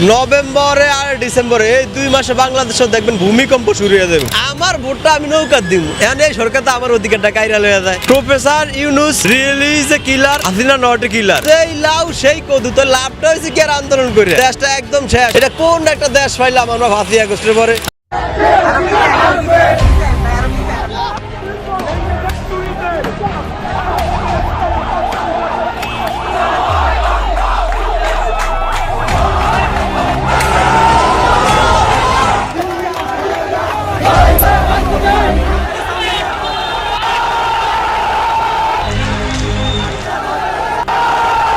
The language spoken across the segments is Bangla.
নভেম্বরে আর ডিসেম্বরে এই দুই মাসে বাংলাদেশে দেখবেন ভূমিকম্প শুরু হয়ে যাবে। আমার ভোটটা আমি নৌকা দিব এখন এই সরকার তো আমার অধিকারটা কাইরা লয়ে যায়। Professor Yunus really a killer Hasina not killer এই লাউ, সেই কদু তো লাভটা হয়েছে কি আর আন্দোলন করে? দেশটা একদম শেষ। এটা কোন একটা দেশ পাইলাম আমরা ফাঁসি আগস্টের পরে?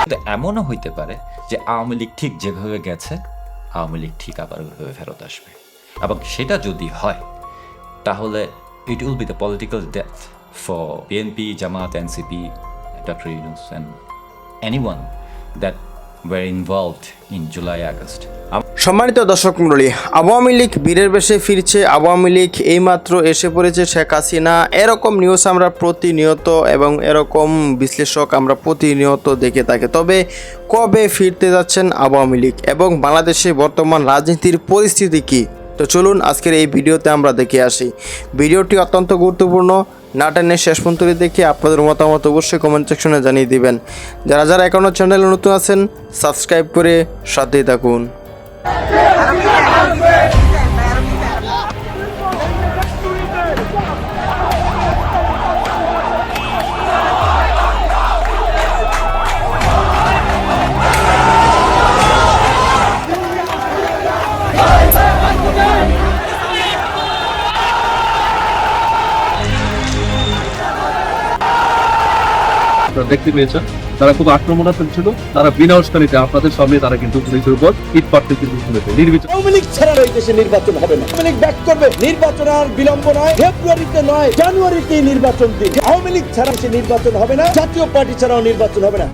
কিন্তু এমনও হইতে পারে যে আওয়ামী লীগ ঠিক যেভাবে গেছে, আওয়ামী লীগ ঠিক আবার ওইভাবে ফেরত আসবে। এবং সেটা যদি হয়, তাহলে it will be the political death for BNP Jamaat NCP doctor Yunus and anyone that were involved in July August সম্মানিত দর্শক মণ্ডলী, আওয়ামী লীগ বীরের বেশে ফিরছে। আওয়ামী লীগ এইমাত্র এসে পড়েছে শেখ হাসিনা। এরকম নিউজ আমরা প্রতিনিয়ত এবং এরকম বিশ্লেষক আমরা প্রতিনিয়ত দেখে থাকি। তবে কবে ফিরতে যাচ্ছেন আওয়ামী লীগ এবং বাংলাদেশে বর্তমান রাজনীতির পরিস্থিতি কী? তো চলুন আজকের এই ভিডিওতে আমরা দেখে আসি। ভিডিওটি অত্যন্ত গুরুত্বপূর্ণ। না টেনে শেষ পর্যন্ত দেখে আপনাদের মতামত অবশ্যই কমেন্ট সেকশনে জানিয়ে দিবেন। যারা যারা এখনও চ্যানেলে নতুন আছেন সাবস্ক্রাইব করে সাথেই থাকুন। আপনারা দেখতে পেয়েছেন। তারা খুব আক্রমণাত্মক ছিল। তারা বিনা উস্কানিতে আপনাদের সামনে তারা কিন্তু পুলিশের উপর ইট পাটতে কিন্তু শুনেছে নির্বিচার আওয়ামী ছাড়া এই দেশে নির্বাচন হবে না। আওয়ামী ব্যাক করবে। নির্বাচন আর বিলম্ব নয়। ফেব্রুয়ারিতে নয় জানুয়ারিতে নির্বাচন দিন। আওয়ামী লীগ ছাড়া সে নির্বাচন হবে না। জাতীয় পার্টি ছাড়াও নির্বাচন হবে না।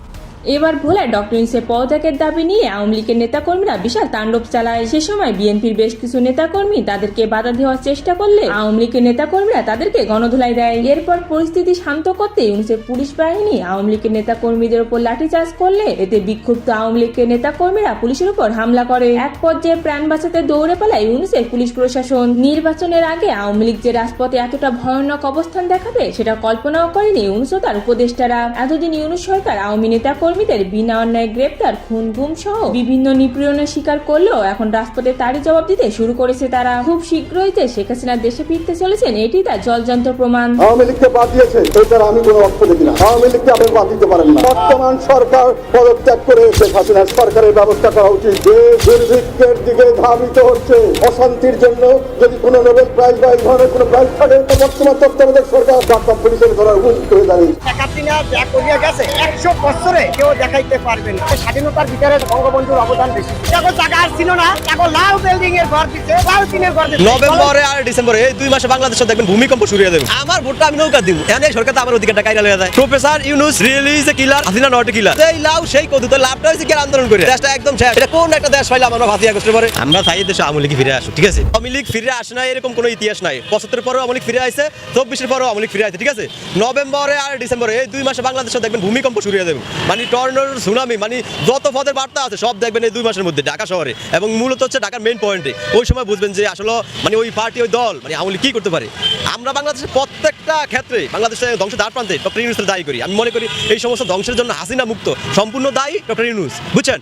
এবার ভোলায় ডক্টর ইনসের পদত্যাগের দাবি নিয়ে আওয়ামী লীগের নেতাকর্মীরা বিশাল তাণ্ডব চালায়। সে সময় বিএনপির বেশ কিছু নেতাকর্মী তাদেরকে বাধা দেওয়ার চেষ্টা করলে আওয়ামী লীগের নেতাকর্মীরা তাদেরকে গণধুলাই দেয়। এরপর পরিস্থিতি শান্ত করতে ইউনিসেফ পুলিশ বাহিনী আওয়ামী লীগের নেতাকর্মীদের উপর লাঠিচার্জ করলে এতে বিক্ষুব্ধ আওয়ামী লীগের নেতাকর্মীরা পুলিশের উপর হামলা করে। এক পর্যায়ে প্রাণ বাঁচাতে দৌড়ে পালায় ইউনিসেফ পুলিশ প্রশাসন। নির্বাচনের আগে আওয়ামী লীগ যে রাজপথে এতটা ভয়ানক অবস্থান দেখাবে, সেটা কল্পনাও করেনি ইউনুস তার উপদেষ্টারা। এতদিন ইউনুস সরকার আওয়ামী নেতা কর্মীদের বিনা অন্যায় গ্রেপ্তার খুন গুম সহ বিভিন্ন নিপীড়নের শিকার করলেও এখন রাজপথে তারই জবাব দিতে শুরু করেছে তারা। খুব শীঘ্রই যে শেখ হাসিনা দেশে ফিরতে চলেছেন এটি তার জলজন্ত প্রমাণ। আওয়ামী লীগকে বাদ দিয়েছে এটার আমি কোনো অর্থ দেখি না। আওয়ামী লীগকে আপনি বাদ দিতে পারেন না। বর্তমান সরকার পদত্যাগ করে শেখ হাসিনার সরকারের ব্যবস্থা করা উচিত। যে দুর্ভিক্ষের দিকে ধাবিত হচ্ছে অশান্তির জন্য যদি কোনো নোবেল প্রাইজ বা এই ধরনের কোনো প্রাইজ থাকে তো বর্তমান তত্ত্বাবধায়ক সরকার ডাক্তার পুলিশের ধরার উপযুক্ত হয়ে দাঁড়িয়ে হাসিনা যা করিয়া গেছে একশো বছরে কেউ দেখাইতে পারবে না। স্বাধীনতার ভিতরে বঙ্গবন্ধুর অবদান বেশি। দেখো জায়গা আর ছিল না দেখো লাল বিল্ডিং এর ঘর দিচ্ছে লাল টিনের ঘর দিচ্ছে নভেম্বরে আর ডিসেম্বরে এই দুই মাসে বাংলাদেশে দেখবেন ভূমিকম্প শুরু হয়ে যাবে। আমার ভোটটা আমি নৌকা দিব। এখন সরকার তো আমার অধিকারটা কাইরা লয়ে যায়। Professor Yunus really is a killer Hasina not a killer এই লাউ সেই কদু তো লাভটা হয়েছে কি আন্দোলন করে। দেশটা একদম শেষ। এটা কোন একটা দেশ পাইলাম আমরা ফাঁসি আগস্টের পরে? আমরা চাই দেশে আওয়ামী লীগ ফিরে আসুক ঠিক আছে? আওয়ামী লীগ ফিরে আসে না এরকম কোনো ইতিহাস নাই। পঁচাত্তর পরেও আওয়ামী লীগ ফিরে আসছে চব্বিশের পরেও আওয়ামী লীগ ফিরে আসছে ঠিক আছে? নভেম্বরে আর ডিসেম্বরে এই দুই মাসে বাংলাদেশে দেখবেন ভূমিকম্প শুরু হয়ে যাবে। মানে টর্নোর সুনামি মানে যত পদের বার্তা আছে, সব দেখবেন এই দুই মাসের মধ্যে ঢাকা শহরে। এবং মূলত হচ্ছে ঢাকার মেন পয়েন্টে ওই সময় বুঝবেন যে আসলে মানে ওই পার্টি ওই দল মানে আওয়ামী লীগ কি করতে পারে? আমরা বাংলাদেশের প্রত্যেকটা ক্ষেত্রে, বাংলাদেশের ধ্বংস দ্বার প্রান্তে ডক্টর ইউনুসের দায়ী করি। আমি মনে করি এই সমস্ত ধ্বংসের জন্য হাসিনা মুক্ত, সম্পূর্ণ দায়ী ডক্টর ইউনুস। বুঝছেন?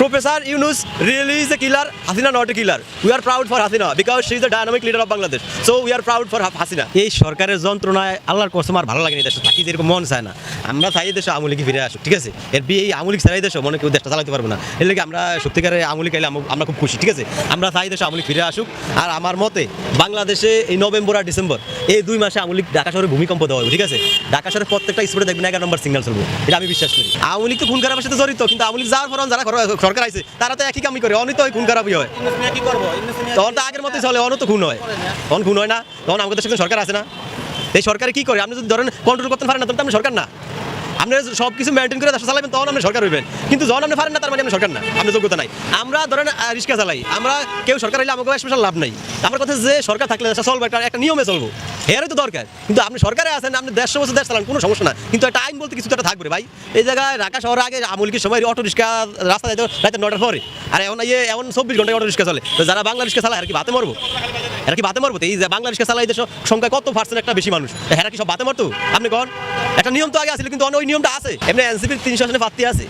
Professor Yunus really is a killer Hasina not a killer we are proud for Hasina because she is the dynamic leader of Bangladesh so we are proud for Hasina এই সরকারের যন্ত্রণায় আল্লাহর কসম আর ভালো লাগেনি দেশে থাকি, যেরকম মন চায় না। আমরা চাই দেশে আওয়ামী লীগ ফিরে আসুক, ঠিক আছে? এর বিয়ে এই আওয়ামী লীগ ছাড়াই দেশে মনে কেউ দেশটা চালাতে পারব না। এর লাগে আমরা সত্যিকারে আওয়ামী লীগ আইলে আমরা খুব খুশি, ঠিক আছে? আমরা চাই দেশে আওয়ামী লীগ ফিরে আসুক। আর আমার মতে, বাংলাদেশে এই নভেম্বর আর ডিসেম্বর, এই দুই মাসে আওয়ামী লীগ ঢাকা শহরে ভূমিকম্প দেওয়া হবে, ঠিক আছে? ঢাকা শহরের প্রত্যেকটা স্পটে দেখবেন এগারো নম্বর সিগন্যাল চলবে, এটা আমি বিশ্বাস করি। আওয়ামী লীগ তো খুন খারাপের সাথে জড়িত, কিন্তু আওয়ামী লীগ যাওয়ার পর যারা সরকার আছে তারা তো একই কামই করে অনিত ওই খুন খারাপই হয়। তখন তো আগের মতোই চলে অনত খুন হয়। তখন খুন হয় না তখন আমাদের দেশে সরকার আছে না। এই সরকারে কি করে? আপনি যদি ধরেন কন্ট্রোল করতে পারেন না তখন তো আপনি সরকার না। আপনি সব কিছু মেনটেন করে দেশ চালাবেন তখন আপনি সরকার হইবেন। কিন্তু যখন আপনি পারেন না তার মানে আপনি সরকার না আপনি যোগ্যতা নাই। আমরা ধরেন রিক্সা চালাই। আমরা কেউ সরকার হইলে আমাকে স্পেশাল লাভ নাই। আমার কথা যে সরকার থাকলে চলবে একটা নিয়মে চলবো। এরই তো দরকার। কিন্তু আপনি সরকারে আছেন, আপনি দেড়শো বছর দেশ চালান, কোনো সমস্যা না। কিন্তু একটা আইন বলতে কিছু একটা থাকবে ভাই। এই জায়গায় ঢাকা শহরে আগে আমুলকির সময় অটো রিক্সা রাস্তা যেত রাতে নটার পরে। আর এখন ইয়ে এমন চব্বিশ ঘন্টায় অটো রিক্সা চলে। তো যারা বাংলা রিক্সা চালায় আর কি বাতে মরবো? এরা কি ভাতে মরবো? এই যে বাংলা রিক্সা চালাই দেশ সংখ্যা কত পার্সেন্ট একটা বেশি মানুষ? এরা কি সব ভাতে মরতো? আপনি কন? একটা নিয়ম তো আগে আসলে কিন্তু অন্য ওই নিয়মটা আছে। এমনি এনসিপির তিনশো আসনে প্রার্থী আছে।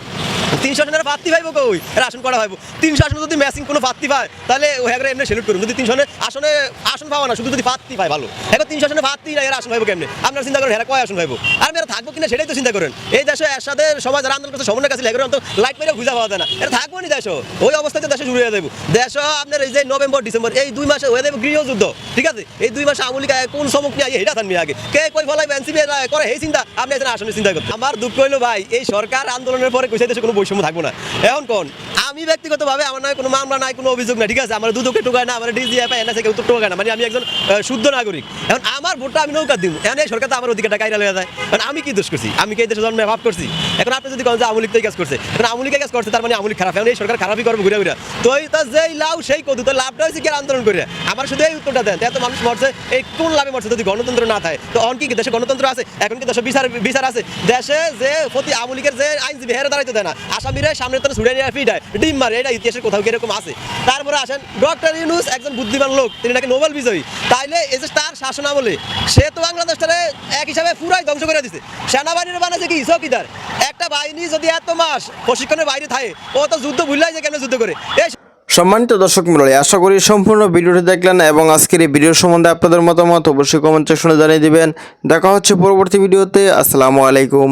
তিনশো আসনের প্রার্থী ভাইবো কই? এরা আসন করা ভাইবো? তিনশো আসনে যদি ম্যাচিং কোনো প্রার্থী পায়, তাহলে ওই একবার এমনি সেলুট করুন যদি তিনশো আসনে, আসন পাবো না, শুধু যদি প্রার্থী পায়, ভালো। এখন তিনশো আসনে প্রার্থী না এরা আসন ভাইবো কেমনে? আপনারা চিন্তা করেন, এরা কয় আসন ভাইবো? আর এরা থাকব কিনা সেটাই তো চিন্তা করেন। এই দেশে, এর সাথে সমাজ যারা আন্দোলন করছে সমন্বয় কাছে লেগে তো লাইট মেরে খুঁজা পাওয়া যায় না। এটা থাকব নি দেশ। ওই অবস্থাতে দেশে শুরু হয়ে যাব দেশ আপনার এই যে নভেম্বর, ডিসেম্বর, এই দুই মাসে হয়ে যাবে গৃহযুদ্ধ। ঠিক আছে? এই দুই মাসে আমলিকা কোন সমুখ নিয়ে আগে এটা থানবি আগে? কে কই ফলাই এনসিপি করে, এই চিন্তা। আপনি এখানে আসনে চিন্তা করতে আমার দুঃখ হইল ভাই, এই সরকার আন্দোলনের পরে কইছে দেশে কোনো বৈষম্য থাকব না। এখন কোন? আমি ব্যক্তিগতভাবে, আমার নয় কোনো মামলা নাই, কোনো অভিযোগ নাই, ঠিক আছে? আমার দুদকে টোকায় না, আমার ডিজিএফ এনএসএ কেউ টোকায় না। মানে আমি একজন শুদ্ধ নাগরিক। এখন আমার ভোটটা আমি নৌকা দিব এখন এই সরকার তো আমার অধিকারটা কাইরা লেগে যায়। এখন আমি কি দোষ করছি? আমি কি এই দেশে জন্মে ভাব করছি? এখন আপনি যদি কোন যে আমলিক তো কাজ করছে। এখন আমলিক কাজ করছে, তার মানে আমলিক খারাপ। এখন এই সরকার খারাপই করবে ঘুরে ঘুরে। তো এই তো যেই লাভ সেই কদু, তো লাভটা হয়েছে কি আন্দোলন করে? আমার শুধু এই উত্তরটা দেন। এত মানুষ মরছে, এই কোন লাভে মরছে যদি গণতন্ত্র না থাকে? তো অন কি দেশে গণতন্ত্র আছে? এখন কি দেশে বিচার বিচার আছে? দেশে যে প্রতি আমলিকের যে আইনজীবী, হেরে দাঁড়াইতে দেয় না। আসামিরা সামনে তো ছুড়ে নিয়ে ফিট হয় ডিম মারে, এটা ইতিহাসের কোথাও কীরকম আছে? তারপরে আসেন ডক্টর ইউনুস, একজন বুদ্ধিমান লোক, তিনি নাকি নোবেল বিজয়ী। তাইলে এই যে তার শাসন আমলে সে তো বাংলাদেশটারে এক হিসাবে পুরাই ধ্বংস করে দিছে। সেনাবাহিনীর বানাচ্ছে কি? চৌকিদার একটা বাহিনী যদি এত মাস প্রশিক্ষণের বাইরে থাকে, ও তো যুদ্ধ ভুললাই যে কেন যুদ্ধ করে? সম্মানিত দর্শক মন্ডলী আশা করি সম্পূর্ণ ভিডিওটি দেখলেন এবং আজকের এই ভিডিও সম্বন্ধে আপনাদের মতামত অবশ্যই কমেন্ট সেকশনে জানিয়ে দিবেন। দেখা হচ্ছে পরবর্তী ভিডিওতে, আসসালামু আলাইকুম।